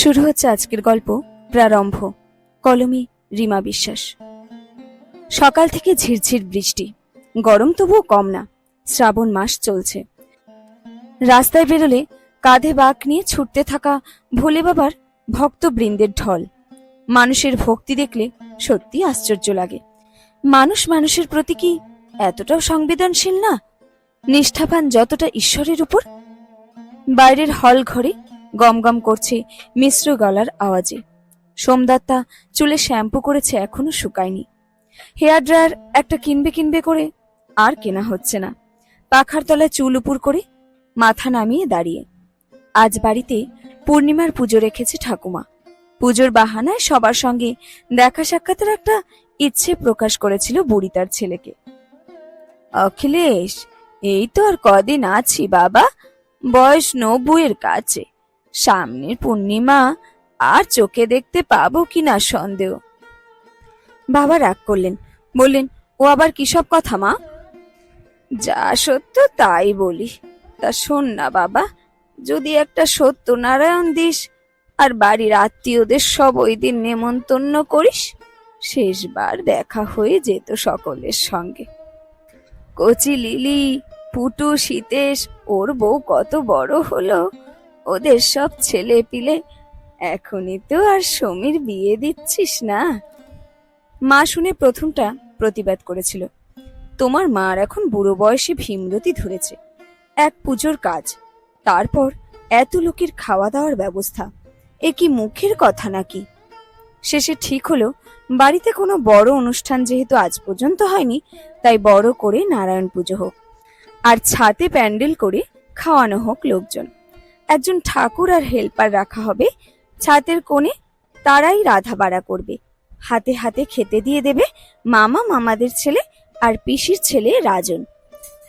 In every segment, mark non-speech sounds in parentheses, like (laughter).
শুরু হচ্ছে আজকের গল্প, প্রারম্ভ। কলমে রিমা বিশ্বাস। সকাল থেকে ঝিরঝির বৃষ্টি। গরম তবুও কম না। শ্রাবণ মাস চলছে। রাস্তায় বেরোলে কাঁধে বাঁক নিয়ে ছুটতে থাকা ভোলে বাবার ভক্তবৃন্দের ঢল। মানুষের ভক্তি দেখলে সত্যি আশ্চর্য লাগে। মানুষ মানুষের প্রতি কি এতটাও সংবেদনশীল না? নিষ্ঠাবান যতটা ঈশ্বরের উপর? বাইরের হল ঘরে গমগম করছে মিশ্র গলার আওয়াজে। সোমদত্তা চুলে শ্যাম্পু করেছে এখনও শুকায়নি। হেয়ার ড্রায়ার একটা কিনবে কিনবে করে আর কেনা হচ্ছে না। পাখার তলায় চুল উপুর করে মাথা নামিয়ে দাঁড়িয়ে। আজ বাড়িতে পূর্ণিমার পুজো রেখেছে ঠাকুমা। পুজোর বাহানায় সবার সঙ্গে দেখা সাক্ষাতের একটা ইচ্ছে প্রকাশ করেছিল বুড়ি তার ছেলেকে। অখিলেশ, এই তো আর কদিন আছি বাবা। বয়স নব্বইয়ের কাছে। সামনের পূর্ণিমা আর চোখে দেখতে পাবো কিনা সন্দেহ। বাবা রাগ করলেন, বললেন, ও আবার কিসব কথা, মা? যা সত্য তাই বলি। তা শোন না, বাবা, যদি একটা সত্যনারায়ণ দিস আর বাড়ির আত্মীয়দের সব ওই দিন নেমন্তন্ন করিস, শেষবার দেখা হয়ে যেত সকলের সঙ্গে। কচি লিলি, পুটু সীতেশ ওর বউ কত বড় হলো ওদের সব ছেলে পিলে, এখনই তো আর সমীর বিয়ে দিচ্ছিস না। মা শুনে প্রথমটা প্রতিবাদ করেছিল। তোমার মার এখন বুড়ো বয়সে ভীমরতি ধরেছে। এক পুজোর কাজ, তারপর এত লোকের খাওয়া দাওয়ার ব্যবস্থা, এ কি মুখের কথা নাকি? শেষে ঠিক হলো, বাড়িতে কোনো বড় অনুষ্ঠান যেহেতু আজ পর্যন্ত হয়নি, তাই বড় করে নারায়ণ পুজো হোক, আর ছাতে প্যান্ডেল করে খাওয়ানো হোক লোকজন। একজন ঠাকুর আর হেল্পার রাখা হবে। ছাতের কোণে তারাই রাধা বাড়া করবে। হাতে হাতে খেতে দিয়ে দেবে মামা, মামাদের ছেলে আর পিসির ছেলে রাজন।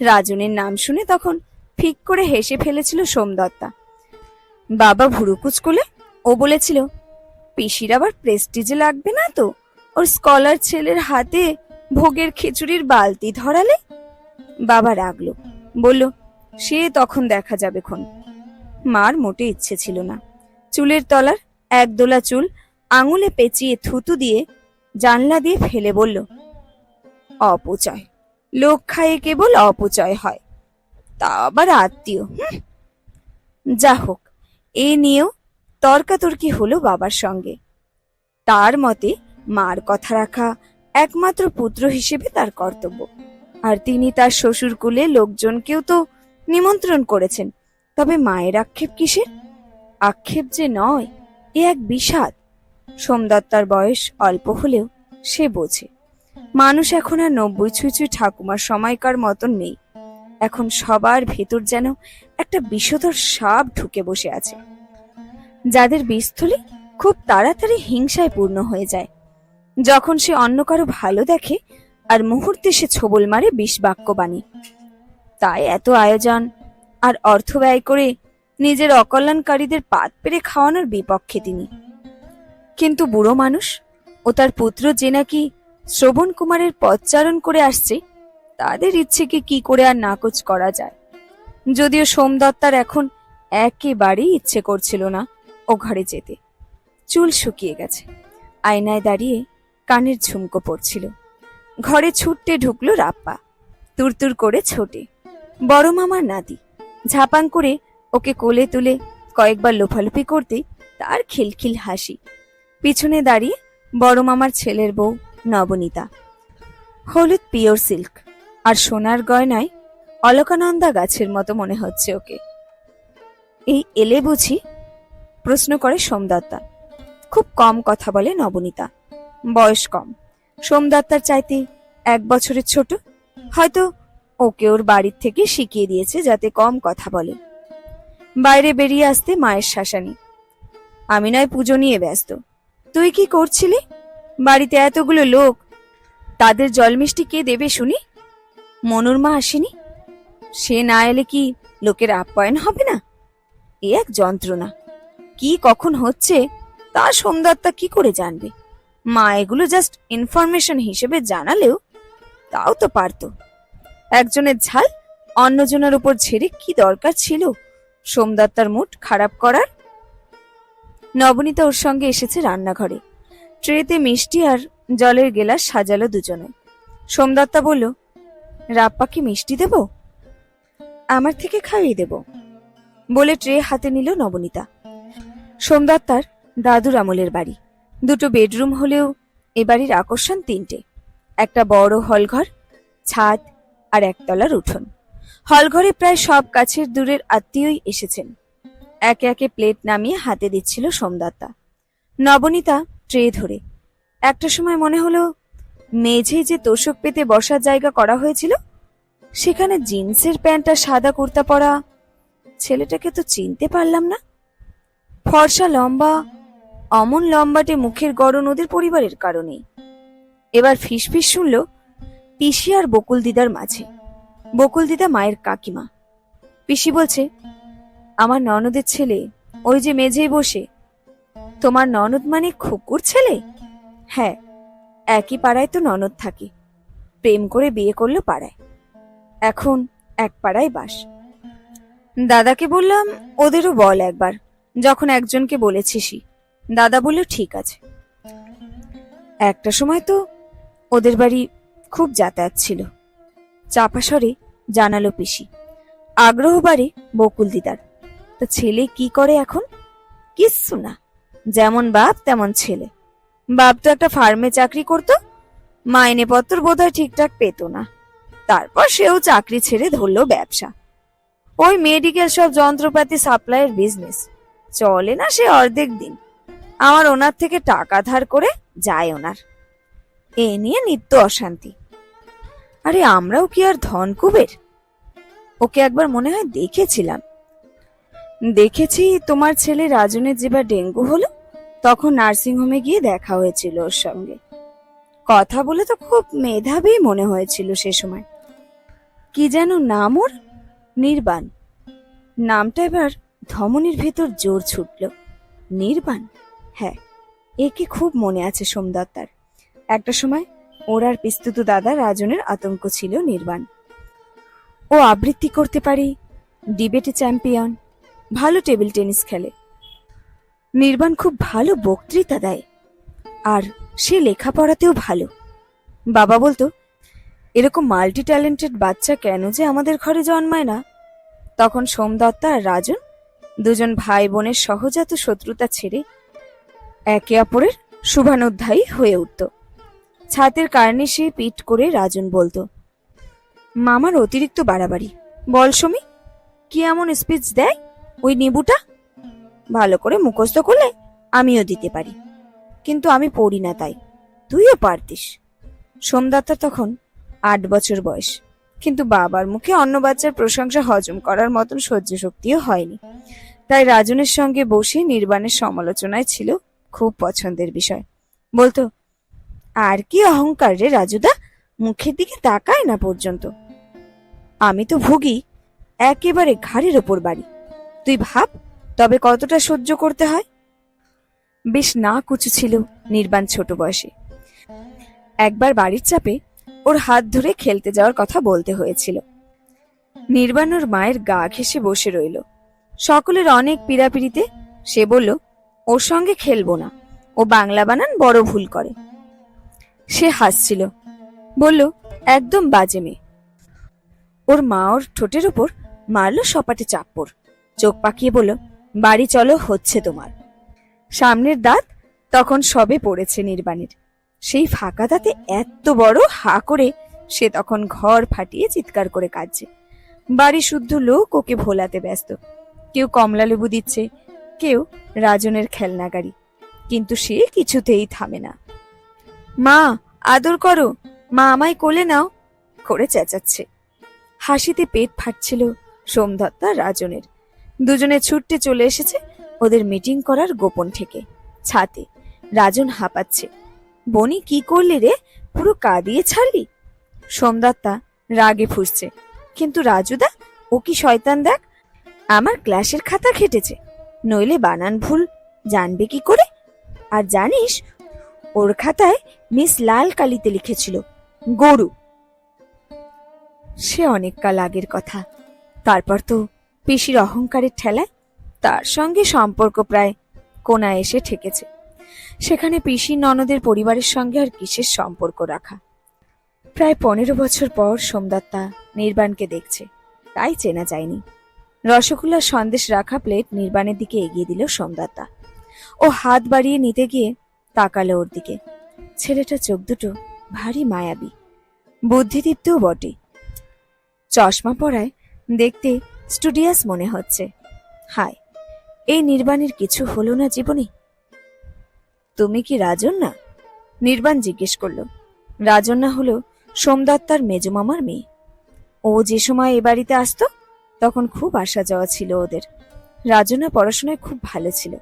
রাজনের নাম শুনে তখন ফিক করে হেসে ফেলেছিল সোমদত্তা। বাবা ভুরুকুচ করলে ও বলেছিল, পিসির আবার প্রেস্টিজে লাগবে না তো? ওর স্কলার ছেলের হাতে ভোগের খিচুড়ির বালতি ধরালে? বাবা রাগলো। বলল, সে তখন দেখা যাবে খন। মার মোটে ইচ্ছে ছিল না। চুলের তলার একদোলা চুল আঙুলে পেঁচিয়ে থুতু দিয়ে জানলা দিয়ে ফেলে বলল, অপচয়। লোক খায়ে কেবল অপচয় হয়। তা আবার আত্মীয়। যা হোক, এ নিয়েও তর্কাতর্কি হলো বাবার সঙ্গে। তার মতে মার কথা রাখা একমাত্র পুত্র হিসেবে তার কর্তব্য। আর তিনি তার শ্বশুর কুলে লোকজনকেও তো নিমন্ত্রণ করেছেন। তবে মায়ের আক্ষেপ কিসের? আক্ষেপ যে নয়, এ এক বিষাদ। সোমদত্তার বয়স অল্প হলেও সে বোঝে। মানুষ এখন আর নব্বই ছুঁই ঠাকুমার সময়কার মতন নেই। এখন সবার ভেতর যেন একটা বিষধর সাপ ঢুকে বসে আছে। যাদের বীজস্থলী খুব তাড়াতাড়ি হিংসায় পূর্ণ হয়ে যায়। যখন সে অন্য কারও ভালো দেখে, আর মুহূর্তে সে ছবল মারে বিষ বাক্য বাণী। তাই এত আয়োজন আর অর্থ ব্যয় করে নিজের অকল্যাণকারীদের পাত পেরে খাওয়ানোর বিপক্ষে তিনি। কিন্তু বুড়ো মানুষ ও তার পুত্র যে নাকি শ্রবণ কুমারের পথচারণ করে আসছে, তাদের ইচ্ছেকে কি করে আর নাকচ করা যায়? যদিও সোমদত্তার এখন একেবারেই ইচ্ছে করছিল না ও ঘরে যেতে। চুল শুকিয়ে গেছে। আয়নায় দাঁড়িয়ে কানের ঝুমকো পড়ছিল। ঘরে ছুটতে ঢুকলো রাপ্পা তুরতুর করে ছোটে। বড় মামার নাতি। ঝাপাং করে ওকে কোলে তুলে কয়েকবার লোফালুপি করতে তার খিলখিল হাসি। পিছনে দাঁড়িয়ে বড় মামার ছেলের বউ নবনীতা। হলুদ পিওর সিল্ক আর সোনার গয়নায় অলকানন্দা গাছের মতো মনে হচ্ছে ওকে। এই এলে বুঝি প্রশ্ন করে সোমদত্তা। খুব কম কথা বলে নবনীতা। বয়স কম। সোমদত্তার চাইতে এক বছরের ছোট। হয়তো ওকে ওর বাড়ির থেকে শিখিয়ে দিয়েছে যাতে কম কথা বলে। বাইরে বেরিয়ে আসতে মায়ের শাসানি। আমি নয়, পুজো নিয়ে ব্যস্ত। তুই কি করছিলি? বাড়িতে এতগুলো লোক, তাদের জল মিষ্টি কে দেবে শুনি? মনুর মা আসেনি? সে না এলে কি লোকের আপ্যায়ন হবে না? এ এক যন্ত্রণা। কি কখন হচ্ছে, তা সোমদত্তা কি করে জানবে? মা এগুলো জাস্ট ইনফরমেশন হিসেবে জানালেও তাও তো পারতো। একজনের ঝাল, অন্যজনের উপর ছেড়ে কি দরকার ছিল? সোমদত্তার মুড খারাপ করার? নবনীতা ওর সঙ্গে এসেছে রান্নাঘরে। ট্রেতে মিষ্টি আর জলের গেলাস সাজালো দুজনে। সোমদত্তা বলল রাপ্পাকে মিষ্টি দেব? আমার থেকে খাইয়ে দেব? বলে ট্রে হাতে নিল নবনীতা। সোমদত্তার দাদুর আমলের বাড়ি। দুটো বেডরুম হলেও এ বাড়ির আকর্ষণ তিনটে। একটা বড় হলঘর, ছাদ আর একতলার উঠোন। হলঘরে প্রায় সব কাছের দূরের আত্মীয়ই এসেছেন। একে একে প্লেট নামিয়ে হাতে দিচ্ছিল সোমদাতা নবনীতা ট্রে ধরে। একটা সময় মনে হলো, মেঝে যে তোষক পেতে বসার জায়গা করা হয়েছিল, সেখানে জিন্সের প্যান্ট আর সাদা কুর্তা পরা ছেলেটাকে তো চিনতে পারলাম না। ফর্সা লম্বা, অমন লম্বাটে মুখের গড়ন ওদের পরিবারের কারণেই। এবার ফিসফিস শুনল পিসি আর বকুল দিদার মাঝে। বকুল দিদা মায়ের কাকিমা। পিসি বলছে, আমার ননদের ছেলে, ওই যে মেঝেই বসে। তোমার ননদ মানে খুকুর ছেলে? হ্যাঁ একই পাড়ায় তো ননদ থাকে। প্রেম করে বিয়ে করল পাড়ায়। এখন এক পাড়ায় বাস। দাদাকে বললাম, ওদেরও বল একবার, যখন একজনকে বলেছিসই। দাদা বলল, ঠিক আছে। একটা সময় তো ওদের বাড়ি খুব যাতায়াত ছিল। চাপাসরে জানালো পিসি, আগ্রহ বাড়ে বকুল দিদার। তো ছেলে কি করে এখন? কিচ্ছু না, যেমন বাপ তেমন ছেলে। বাপ তো একটা ফার্মে চাকরি করত মাইনেপত্র বোধ হয় ঠিকঠাক পেত না। তারপর সেও চাকরি ছেড়ে ধরলো ব্যবসা। ওই মেডিকেল সব যন্ত্রপাতি সাপ্লাইয়ের বিজনেস। চলে না সে অর্ধেক দিন। আমার ওনার থেকে টাকা ধার করে যায় ওনার। এ নিয়ে নিত্য অশান্তি। আরে আমরাও কি আর ধন কুবের? ওকে একবার মনে হয় দেখেছিলাম। দেখেছি তোমার ছেলে রাজনের যেবার ডেঙ্গু হলো, তখন নার্সিংহোমে গিয়ে দেখা হয়েছিল ওর সঙ্গে। কথা বলে তো খুব মেধাবী মনে হয়েছিল সে সময়। কি যেন নাম ওর? নির্বাণ। নামটা এবার ধমনির ভেতর জোর ছুটল। নির্বাণ? হ্যাঁ একে খুব মনে আছে সোমদত্তার। একটা সময় ওর আর পিস্তুত দাদা রাজনের আতঙ্ক ছিল নির্বাণ। ও আবৃত্তি করতে পারে, ডিবেটে চ্যাম্পিয়ন, ভালো টেবিল টেনিস খেলে। নির্বাণ খুব ভালো বক্তৃতা দেয়, আর সে লেখাপড়াতেও ভালো। বাবা বলতো, এরকম মাল্টি ট্যালেন্টেড বাচ্চা কেন যে আমাদের ঘরে জন্মায় না? তখন সোমদত্তা আর রাজন দুজন ভাই বোনের সহজাত শত্রুতা ছেড়ে একে অপরের শুভানুধ্যায়ী হয়ে উঠত। ছাতের কার্নিশে পিট করে রাজন বলতো, মামার অতিরিক্ত বাড়াবাড়ি। বল সমী, কি এমন স্পিচ দেয় ওই নেবুটা? ভালো করে মুখস্থ করলে আমিও দিতে পারি। কিন্তু আমি পড়ি না তাই, তুইও পারতিস। সোমদত্তা তখন আট বছর বয়স, কিন্তু বাবার মুখে অন্য বাচ্চার প্রশংসা হজম করার মতন সহ্য শক্তিও হয়নি। তাই রাজনের সঙ্গে বসে নির্বাণের সমালোচনায় ছিল খুব পছন্দের বিষয়। বলতো আর কি অহংকার রে রাজুদা? মুখের দিকে তাকায় না পর্যন্ত। আমি তো ভুগি, একেবারে ঘাড়ের ওপর বাড়ি। তুই ভাব, তবে কতটা সহ্য করতে হয়? বেশ না কুচু ছিল নির্বাণ ছোট বয়সে। একবার বাড়ির চাপে ওর হাত ধরে খেলতে যাওয়ার কথা বলতে হয়েছিল। নির্বাণ ওর মায়ের গা ঘেসে বসে রইল। সকলের অনেক পীড়াপিড়িতে সে বলল, ওর সঙ্গে খেলব না। ও বাংলা বানান বড় ভুল করে। সে হাসছিল। বলল, একদম বাজে মেয়ে। ওর মা ওর ঠোঁটের ওপর মারলো সপাটে চাপ্পর চোখ পাকিয়ে বলল, বাড়ি চলো, হচ্ছে তোমার। সামনের দাঁত তখন সবে পড়েছে নির্বাণের। সেই ফাঁকা দাঁতে এত বড় হা করে সে তখন ঘর ফাটিয়ে চিৎকার করে কাঁদছে। বাড়ি শুদ্ধ লোক ওকে ভোলাতে ব্যস্ত। কেউ কমলা লেবু দিচ্ছে, কেউ রাজনের খেলনা গাড়ি কিন্তু সে কিছুতেই থামে না। মা, আদর করো। মা আমায় কোলে নাও। করে চেঁচাচ্ছে। হাসিতে পেট ফাটছিল সোমদত্তা রাজনের। দুজনে ছুটতে চলে এসেছে ওদের মিটিং করার গোপন থেকে। ছাতে রাজন হাঁপাচ্ছে। বনি, কি করলি রে? পুরো কাঁদিয়ে ছাড়লি? সোমদত্তা রাগে ফুসছে। কিন্তু রাজুদা, ও কি শয়তান দেখ? আমার ক্লাসের খাতা খেটেছে। নইলে বানান ভুল। জানবে কি করে? আর জানিস ওর খাতায় মিস লাল কালিতে লিখেছিল, গরু। সে অনেক কাল আগের কথা। তারপর তো পিসির অহংকারের ঠেলায় তার সঙ্গে সম্পর্ক প্রায় কোনায় এসে ঠেকেছে। সেখানে পিসি ননদের পরিবারের সঙ্গে আর কিসের সম্পর্ক রাখা। প্রায় পনেরো বছর পর সোমদত্তা নির্বাণকে দেখছে, তাই চেনা যায়নি। রসগোল্লার সন্দেশ রাখা প্লেট নির্বাণের দিকে এগিয়ে দিল সোমদত্তা। ও হাত বাড়িয়ে নিতে গিয়ে তাকালো ওর দিকে। ছেলেটা চোখ দুটো ভারী মায়াবী। বুদ্ধিদীপ্তও বটে। চশমা পরায় দেখতে স্টুডিয়াস মনে হচ্ছে। হায়, এই নির্বাণের কিছু হলো না জীবনে? তুমি কি রাজন্যা? নির্বাণ জিজ্ঞেস করল। রাজন্যা হলো সোমদত্তার মেজমামার মেয়ে। ও যে সময় এ বাড়িতে আসতো, তখন খুব আসা যাওয়া ছিল ওদের। রাজনা পড়াশোনায় খুব ভালো ছিল।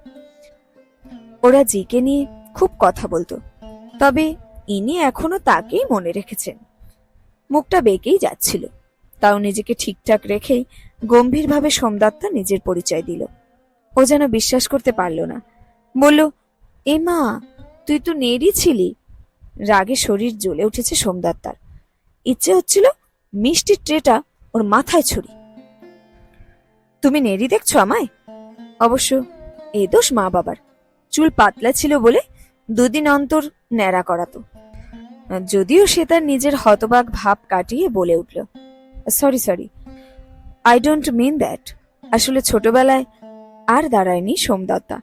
ওরা জিকে নিয়ে খুব কথা বলতো। তবে ইনি এখনও তাকেই মনে রেখেছেন। মুখটা বেঁকেই যাচ্ছিল। তাও নিজেকে ঠিকঠাক রেখে গম্ভীরভাবে সোমদত্তা নিজের পরিচয় দিল। ও যেন বিশ্বাস করতে পারল না। বলল, এ মা, তুই তো নেড়ি ছিলি। রাগে শরীর জ্বলে উঠেছে সোমদত্তার। ইচ্ছে হচ্ছিল মিষ্টির ট্রেটা ওর মাথায় ছড়ি তুমি নেড়ি দেখছ আমায়? অবশ্য এ দোষ মা বাবার। চুল পাতলা ছিল বলে দুদিন অন্তর ন্যাড়া করাতো। যদিও সে তার নিজের হতবাক ভাব কাটিয়ে বলে উঠল, sorry sorry I don't mean that আসলে ছোটবেলায় আর দাঁড়ায়নি সোমদত্তা।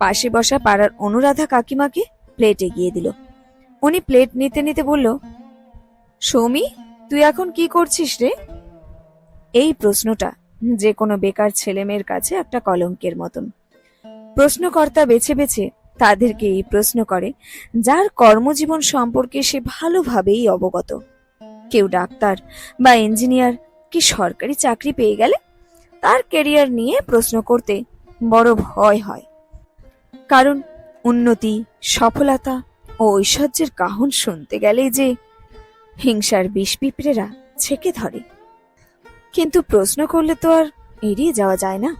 পাশে বসা পাড়ার অনুরাধা কাকিমাকে প্লেট এগিয়ে দিল। উনি প্লেট নিতে নিতে বলল, সৌমি, তুই এখন কি করছিস রে? এই প্রশ্নটা যে কোনো বেকার ছেলে মেয়ের কাছে একটা কলঙ্কের মতন। প্রশ্নকর্তা বেছে বেছে তাদেরকে এই প্রশ্ন করে, যার কর্মজীবন সম্পর্কে সে ভালোভাবেই অবগত। কেউ ডাক্তার বা ইঞ্জিনিয়ার কি সরকারি চাকরি পেয়ে গেলে? তার কেরিয়ার নিয়ে প্রশ্ন করতে বড় ভয় হয়। কারণ উন্নতি, সফলতা ও ঐশ্বর্যের কাহন শুনতে গেলেই যে হিংসার বিষ পিঁপড়েরা ছেকে ধরে। কিন্তু প্রশ্ন করলে তো আর এড়িয়ে যাওয়া যায় না।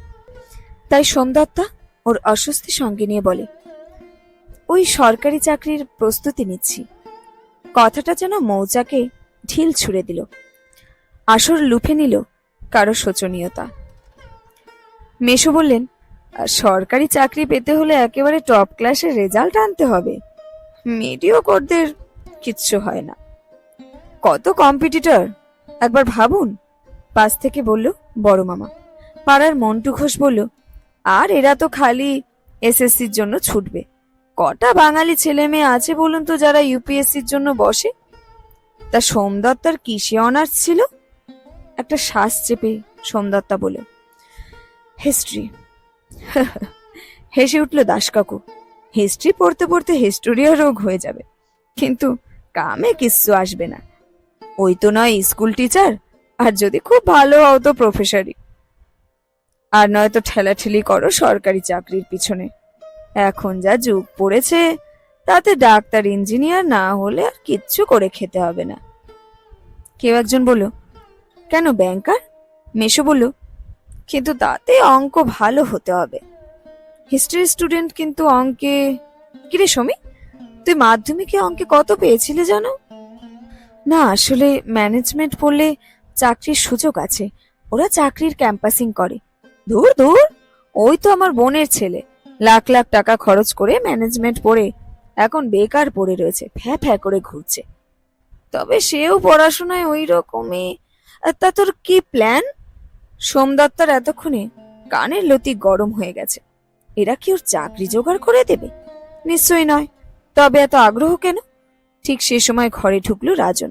তাই সোমদত্তা ওর অস্বস্তি সঙ্গে নিয়ে বলে ওই সরকারি চাকরির প্রস্তুতি নিচ্ছি। কথাটা যেন মৌচাকে ঢিল ছুড়ে দিল। আসর লুফে নিল কারও শোচনীয়তা। মেশো বললেন "আর সরকারি চাকরি পেতে হলে একেবারে টপ ক্লাসের রেজাল্ট আনতে হবে। মিডিও মিডিওকরদের কিচ্ছু হয় না। কত কম্পিটিটর? একবার ভাবুন। পাশ থেকে বলল বড় মামা। পাড়ার মন্টু ঘোষ বলল, আর এরা তো খালি এসএসসির জন্য ছুটবে। কটা বাঙালি ছেলে মেয়ে আছে বলুন তো যারা ইউপিএসসির জন্য বসে? তা সোমদত্তার কিসে অনার্স ছিল? একটা শ্বাস চেপে সোমদত্তা বলে হিস্ট্রি (laughs) হেসে উঠল দাস কাকু হিস্ট্রি পড়তে পড়তে হিস্টোরিয়া রোগ হয়ে যাবে। কিন্তু কামে কিচ্ছু আসবে না। ওই তো নয় স্কুল টিচার আর যদি খুব ভালো হও তো প্রফেসরই আর নয়তো ঠেলাঠেলি করো সরকারি চাকরির পিছনে। এখন যা যুগ পড়েছে, তাতে ডাক্তার, ইঞ্জিনিয়ার না হলে আর কিচ্ছু করে খেতে হবে না। কেউ একজন বলল, কেন ব্যাংকার? মেশো বলল, কিন্তু তাতে অঙ্ক ভালো হতে হবে। হিস্ট্রি স্টুডেন্ট কিন্তু অঙ্কে কিরে সমী? তুই মাধ্যমিকে অঙ্কে কত পেয়েছিলে জানো? না, আসলে ম্যানেজমেন্ট পড়লে চাকরির সুযোগ আছে। ওরা চাকরির ক্যাম্পাসিং করে। দূর দূর! ওই তো আমার বোনের ছেলে। লাখ লাখ টাকা খরচ করে ম্যানেজমেন্ট পড়ে এখন বেকার পড়ে রয়েছে, ফ্যা ফ্যা করে ঘুরছে। তবে সেও পড়াশোনায় ওই রকমই তা তোর কি প্ল্যান? সোমদত্তার এতক্ষণে কানের লতি গরম হয়ে গেছে। এরা কি ওর চাকরি জোগাড় করে দেবে? নিশ্চয়ই নয়। তবে এত আগ্রহ কেন? ঠিক সে সময় ঘরে ঢুকলো রাজন।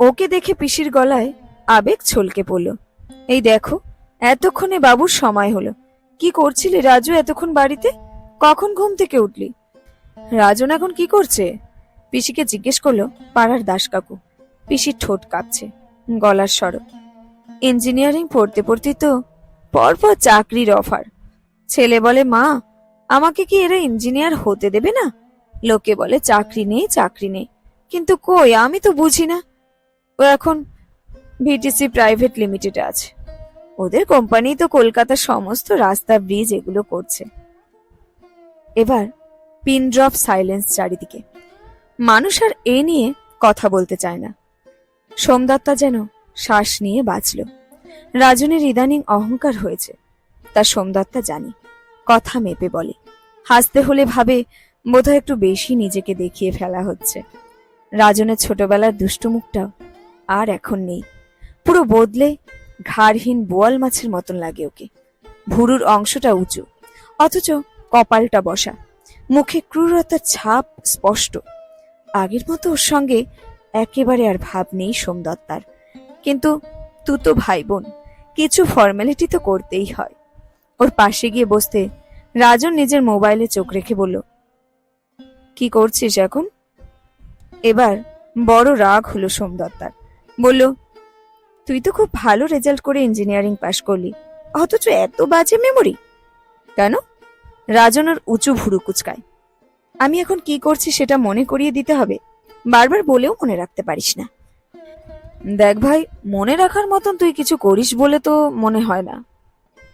ওকে দেখে পিসির গলায় আবেগ ছলকে পড়ল। এই দেখো, এতক্ষণে বাবুর সময় হলো। কি করছিলি রাজু এতক্ষণ বাড়িতে? কখন ঘুম থেকে উঠলি? রাজন এখন কি করছে? পিসিকে জিজ্ঞেস করল পাড়ার দাস কাকু পিসির ঠোঁট কাঁপছে, গলার সরব ইঞ্জিনিয়ারিং পড়তে পড়তে তো পরপর চাকরির অফার। ছেলে বলে, মা, আমাকে কি এরা ইঞ্জিনিয়ার হতে দেবে না? লোকে বলে, চাকরি নেই চাকরি নেই। কিন্তু কই, আমি তো বুঝি না। ও এখন ভিটিসি প্রাইভেট লিমিটেডে আছে। ওদের কোম্পানি তো কলকাতার সমস্ত রাস্তা ব্রিজ এগুলো করছে। এবার পিন ড্রপ সাইলেন্স চারিদিকে। মানুষ আর এ নিয়ে কথা বলতে চায় না। সোমদত্তা যেন শ্বাস নিয়ে বাঁচল। রাজনের ইদানিং অহংকার হয়েছে। তা সোমদত্তা জানি। কথা মেপে বলে। হাসতে হলে ভাবে, বোধহয় একটু বেশি নিজেকে দেখিয়ে ফেলা হচ্ছে। রাজনের ছোটবেলার দুষ্টু মুখটাও আর এখন নেই। পুরো বদলে ঘাড়হীন বোয়াল মাছের মতন লাগে ওকে। ভুরুর অংশটা উঁচু। অথচ কপালটা বসা। মুখে ক্রূরতার ছাপ স্পষ্ট। আগের মতো ওর সঙ্গে একেবারে আর ভাব নেই সোমদত্তার। কিন্তু তু তো ভাই বোন কিছু ফর্মালিটি তো করতেই হয়। ওর পাশে গিয়ে বসতে রাজন নিজের মোবাইলে চোখ রেখে বলল, কি করছিস এখন? এবার বড় রাগ হলো সোমদত্তার। বলল তুই তো খুব ভালো রেজাল্ট করে ইঞ্জিনিয়ারিং পাশ করলি। অথচ এত বাজে মেমোরি কেন? রাজনের উঁচু ভুরু কুচকায়। আমি এখন কি করছি সেটা মনে করিয়ে দিতে হবে। বারবার বলেও মনে রাখতে পারিস না। দেখ ভাই, মনে রাখার মতন তুই কিছু করিস বলে তো মনে হয় না।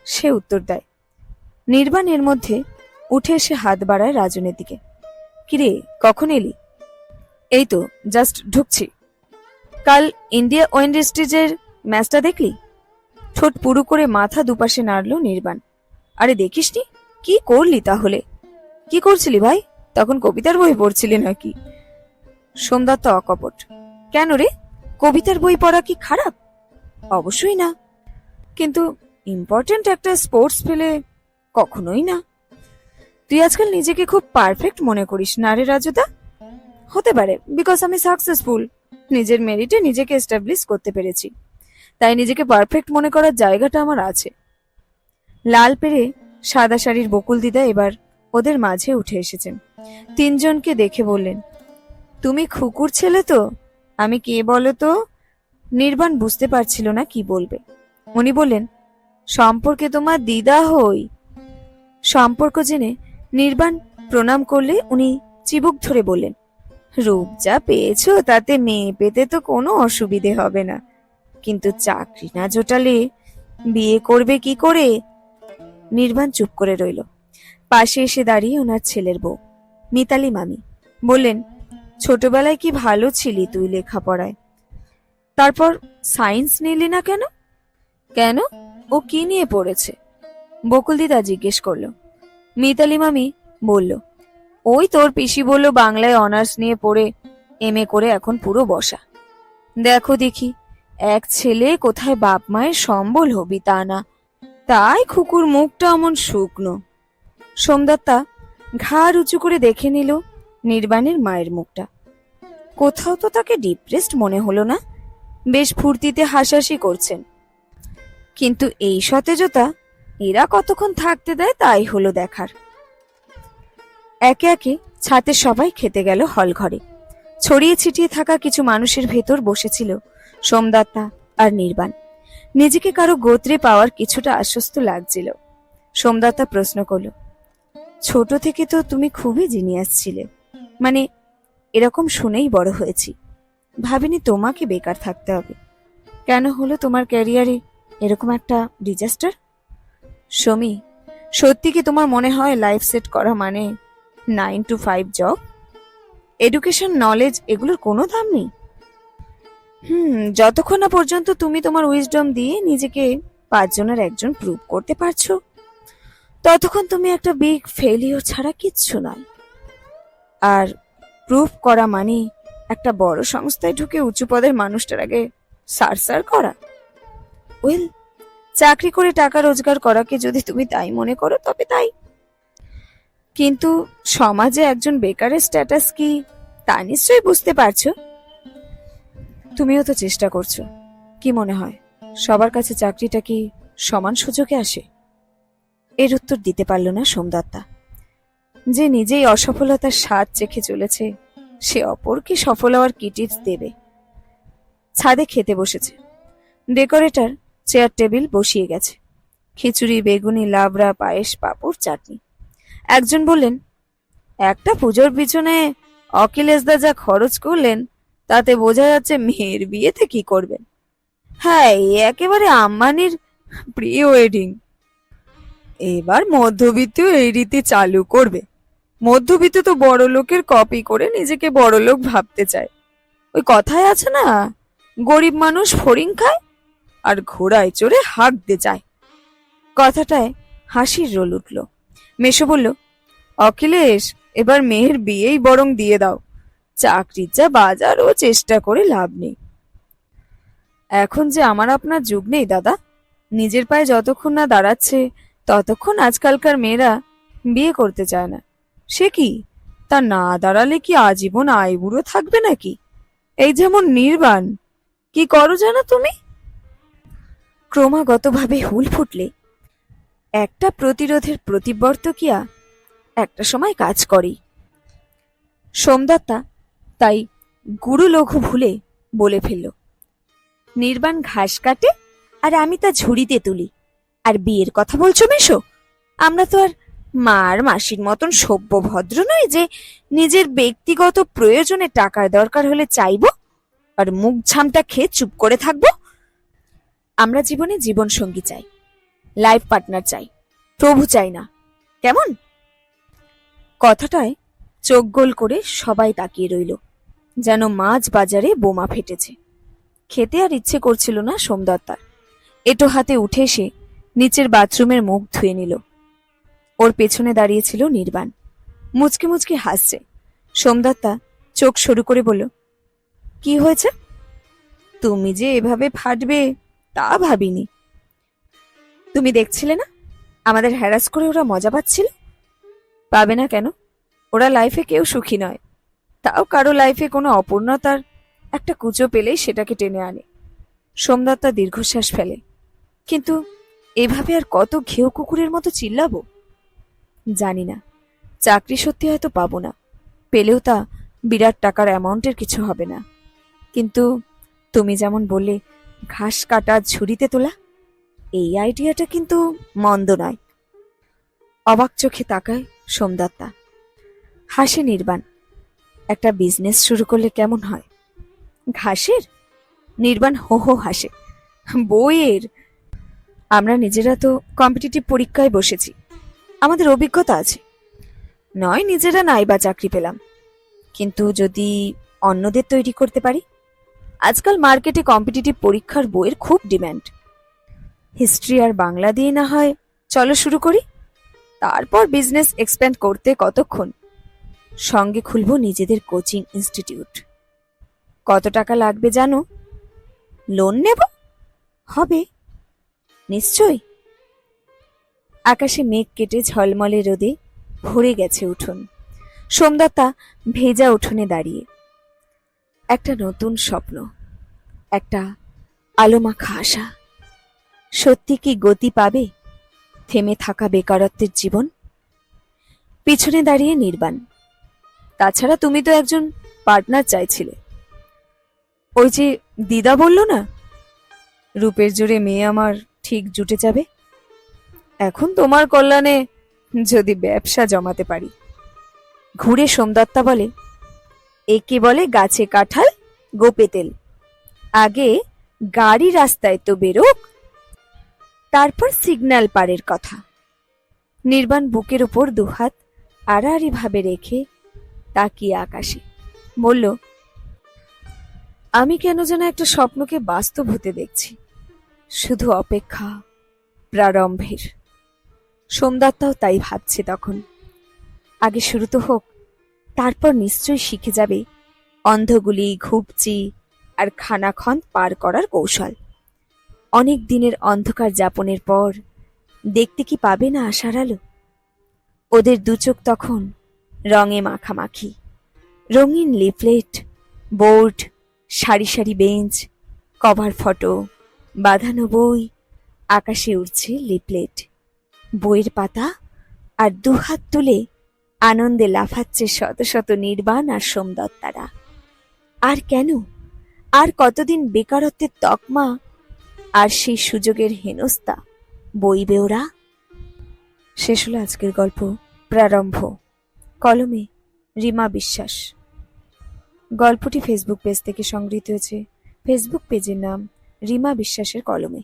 সে উত্তর দেয়। নির্বাণ এর মধ্যে উঠে এসে হাত বাড়ায় রাজনের দিকে। কিরে, কখন এলি? এই তো জাস্ট ঢুকছি। কাল ইন্ডিয়া ওয়েন্ডস্টিজের ম্যাচটা দেখলি? ঠোঁট পুরু করে মাথা দুপাশে নাড়লো নির্বাণ। আরে দেখিসনি? কি করলি তাহলে? কি করছিলি ভাই? তখন কবিতার বই পড়ছিলি নাকি? সোমদত্ত অকপট কেন রে? কবিতার বই পড়া কি খারাপ? অবশ্যই না। কিন্তু ইম্পর্ট্যান্ট একটা স্পোর্টস ফেলে কখনোই না। তুই আজকাল নিজেকে খুব পারফেক্ট মনে করিস না রে রাজুদা? হতে পারে বিকজ আমি সাকসেসফুল নিজের মেরিটে নিজেকে এস্টাবলিশ করতে পেরেছি। তাই নিজেকে পারফেক্ট মনে করার জায়গাটা আমার আছে। লাল পেরে সাদা শাড়ির বকুল দিদা এবার ওদের মাঝে উঠে এসেছেন। তিনজনকে দেখে বললেন, তুমি খুকুর ছেলে তো? আমি কে বলো তো? নির্বাণ বুঝতে পারছিল না কি বলবে। উনি বললেন, সম্পর্কে তোমার দিদা হই। সম্পর্ক জেনে নির্বাণ প্রণাম করলে উনি চিবুক ধরে বললেন রূপ যা পেয়েছ তাতে মেয়ে পেতে তো কোনো অসুবিধে হবে না। কিন্তু চাকরি না জোটালে বিয়ে করবে কি করে? নির্বাণ চুপ করে রইল। পাশে এসে দাঁড়িয়ে ওনার ছেলের বউ, মিতালি মামি, বললেন, ছোটবেলায় কি ভালো ছিলি তুই লেখাপড়ায়? তারপর সায়েন্স নিলি না কেন? কেন? ও কি নিয়ে পড়েছে? বকুল দিদা জিজ্ঞেস করল। মিতালি মামি বলল ওই তোর পিসি বলল বাংলায় অনার্স নিয়ে পড়ে, এম করে এখন পুরো বসা। দেখো দেখি, এক ছেলে কোথায় বাপ মায়ের সম্বল হবি তা না, তাই খুকুর মুখটা অমন শুকনো। সোমদত্তা ঘাড় উঁচু করে দেখে নিল নির্বাণের মায়ের মুখটা। কোথাও তো তাকে ডিপ্রেসড মনে হলো না, বেশ ফুর্তিতে হাসাহাসি করছেন। কিন্তু এই সতেজতা, এরা কতক্ষণ থাকতে দেয় তাই হলো দেখার। একে একে ছাতে সবাই খেতে গেল হল ঘরে ছড়িয়ে ছিটিয়ে থাকা কিছু মানুষের ভেতর বসেছিল সোমদত্তা আর নির্বাণ। নিজেকে কারও গোত্রে পাওয়ার কিছুটা আশ্বস্ত লাগছিল। সোমদত্তা প্রশ্ন করল, ছোট থেকে তো তুমি খুবই জিনিয়াস ছিলে। মানে এরকম শুনেই বড় হয়েছি। ভাবিনি তোমাকে বেকার থাকতে হবে। কেন হলো তোমার ক্যারিয়ারে এরকম একটা ডিজাস্টার? সমী সত্যি কি তোমার মনে হয় লাইফ সেট করা মানে nine to five job education knowledge এগুলোর কোনো দাম নেই? হুম, যতক্ষণ না পর্যন্ত তুমি তোমার উইজডম দিয়ে নিজেকে পাঁচজনের একজন প্রুভ করতে পারছ, ততক্ষণ তুমি একটা বিগ ফেলিওর ছাড়া কিচ্ছু নয়। আর প্রুভ করা মানে একটা বড় সংস্থায় ঢুকে উঁচু পদের মানুষটার আগে সার সার করা। ওয়েল চাকরি করে টাকা রোজগার করাকে যদি তুমি তাই মনে করো, তবে তাই। কিন্তু সমাজে একজন বেকারের স্ট্যাটাস কি, তা নিশ্চয়ই বুঝতে পারছ। তুমিও তো চেষ্টা করছ, কি মনে হয়? সবার কাছে চাকরিটা কি সমান সুযোগে আসে? এর উত্তর দিতে পারল না সোমদত্তা। যে নিজেই অসফলতার স্বাদ চেখে চলেছে, সে অপরকে সফল হওয়ার কি টিপস দেবে? ছাদে খেতে বসেছে। ডেকোরেটর চেয়ার টেবিল বসিয়ে গেছে। খিচুড়ি, বেগুনি, লাবড়া, পায়েস, পাঁপড়, চাটনি। একজন বললেন, একটা পুজোর পিছনে অখিলেশদা যা খরচ করলেন, তাতে বোঝা যাচ্ছে মেয়ের বিয়েতে কি করবেন? হ্যাঁ একেবারে আম্বানির প্রি ওয়েডিং এবার মধ্যবিত্ত এই রীতি চালু করবে। মধ্যবিত্ত তো বড় লোকের কপি করে নিজেকে বড় লোক ভাবতে চায়। ওই কথায় আছে না, গরিব মানুষ ফড়িং খায় আর ঘোড়ায় চড়ে হাঁকতে চায়। কথাটায় হাসির রোল উঠল। মেশো বলল, অখিলেশ, এবার মেয়ের বিয়েই বরং দিয়ে দাও। চাকরির যা বাজার ও চেষ্টা করে লাভ নেই। এখন যে আমার আপনার যুগ নেই দাদা, নিজের পায়ে যতক্ষণ না দাঁড়াচ্ছে, ততক্ষণ আজকালকার মেয়েরা বিয়ে করতে চায় না। সে কি? তা না দাঁড়ালে কি আজীবন আইবুড়ো থাকবে নাকি? এই যেমন নির্বাণ, কি করো জানো তুমি? ক্রমাগতভাবে হুল ফুটলে। একটা প্রতিরোধের প্রতিবর্তকিয়া একটা সময় কাজ করেই। সোমদত্তা তাই গুরু লঘু ভুলে বলে ফেলল, নির্বাণ ঘাস কাটে আর আমি তা ঝুড়িতে তুলি। আর বিয়ের কথা বলছো মেশো? আমরা তো আর মার মাসির মতন সভ্য ভদ্র নয় যে নিজের ব্যক্তিগত প্রয়োজনে টাকার দরকার হলে চাইব আর মুখ ঝামটা খেয়ে চুপ করে থাকব। আমরা জীবনে জীবন সঙ্গী চাই। লাইফ পার্টনার চাই। প্রভু চাই না। কেমন? কথাটায় চোখ গোল করে সবাই তাকিয়ে রইল, যেন মাছ বাজারে বোমা ফেটেছে। খেতে আর ইচ্ছে করছিল না সোমদত্তার। এটো হাতে উঠে এসে নিচের বাথরুমের মুখ ধুয়ে নিল। ওর পেছনে দাঁড়িয়েছিল নির্বাণ। মুচকে মুচকে হাসছে। সোমদত্তা চোখ সরু করে বলল, কি হয়েছে? তুমি যে এভাবে ফাটবে, তা ভাবিনি। তুমি দেখছিলে না? আমাদের হ্যারাস করে ওরা মজা পাচ্ছিল? পাবে না কেন? ওরা লাইফে কেউ সুখী নয়। তাও কারও লাইফে কোনো অপূর্ণতার একটা কুচো পেলেই সেটাকে টেনে আনে। সোমদত্তা দীর্ঘশ্বাস ফেলে। কিন্তু এভাবে আর কত ঘেউ কুকুরের মতো চিল্লাবো? জানি না। চাকরি সত্যি হয়তো পাবো না। পেলেও তা বিরাট টাকার অ্যামাউন্টের কিছু হবে না। কিন্তু তুমি যেমন বললে, ঘাস কাটা ঝুড়িতে তোলা এই আইডিয়াটা কিন্তু মন্দ নয়। অবাক চোখে তাকায় সোমদত্তা। হাসে নির্বাণ। একটা বিজনেস শুরু করলে কেমন হয়? ঘাসের? নির্বাণ হো হো হাসে। বইয়ের? আমরা নিজেরা তো কম্পিটিটিভ পরীক্ষায় বসেছি। আমাদের অভিজ্ঞতা আছে। নয় নিজেরা নাই বা চাকরি পেলাম। কিন্তু যদি অন্যদের তৈরি করতে পারি? আজকাল মার্কেটে কম্পিটিটিভ পরীক্ষার বইয়ের খুব ডিমান্ড হিস্ট্রি আর বাংলা দিয়ে না হয়। চলো শুরু করি। তারপর বিজনেস এক্সপ্যান্ড করতে কতক্ষণ? সঙ্গে খুলবো নিজেদের কোচিং ইনস্টিটিউট কত টাকা লাগবে জানো? লোন নেব? হবে। নিশ্চয় আকাশে মেঘ কেটে ঝলমলে রোদে ভরে গেছে উঠোন। সোমদত্তা ভেজা উঠোনে দাঁড়িয়ে। একটা নতুন স্বপ্ন, একটা আলোমাখা আশা। সত্যি কি গতি পাবে? থেমে থাকা বেকারত্বের জীবন? পিছনে দাঁড়িয়ে নির্বাণ। তাছাড়া তুমি তো একজন পার্টনার চাইছিলে। ওই যে দিদা বলল না? রূপের জোরে মেয়ে আমার ঠিক জুটে যাবে? এখন তোমার কল্যাণে যদি ব্যবসা জমাতে পারি। ঘুরে সোমদত্তা বলে, একে বলে গাছে কাঁঠাল, গোপে তেল। আগে গাড়ি রাস্তায় তো বেরোক তারপর সিগন্যাল পারের কথা। নির্বাণ বুকের উপর দুহাত আড়াআড়ি ভাবে রেখে তাকিয়ে আকাশে। বলল, আমি কেন যেন একটা স্বপ্নকে বাস্তব হতে দেখছি। শুধু অপেক্ষা প্রারম্ভের। সোমদত্তাও তাই ভাবছে তখন। আগে শুরু তো হোক, তারপর নিশ্চয়ই শিখে যাবে অন্ধগুলি, ঘুপচি আর খানাখন পার করার কৌশল। অনেক দিনের অন্ধকার যাপনের পর দেখতে কি পাবে না আশার আলো? ওদের দুচোখ তখন রঙে মাখামাখি। রঙিন লিফলেট, বোর্ড, সারি সারি বেঞ্চ, কভার ফটো, বাঁধানো বই, আকাশে উড়ছে লিফলেট। বইয়ের পাতা আর দুহাত তুলে আনন্দে লাফাচ্ছে শত শত নির্বাণ আর সোমদত্তারা। আর কেন? আর কতদিন বেকারত্বের তকমা আর সেই সুযোগের হেনস্তা বইবে ওরা? শেষ হলো আজকের গল্প, প্রারম্ভ। কলমে রিমা বিশ্বাস। গল্পটি ফেসবুক পেজ থেকে সংগৃহীত হয়েছে। ফেসবুক পেজের নাম রিমা বিশ্বাসের কলমে।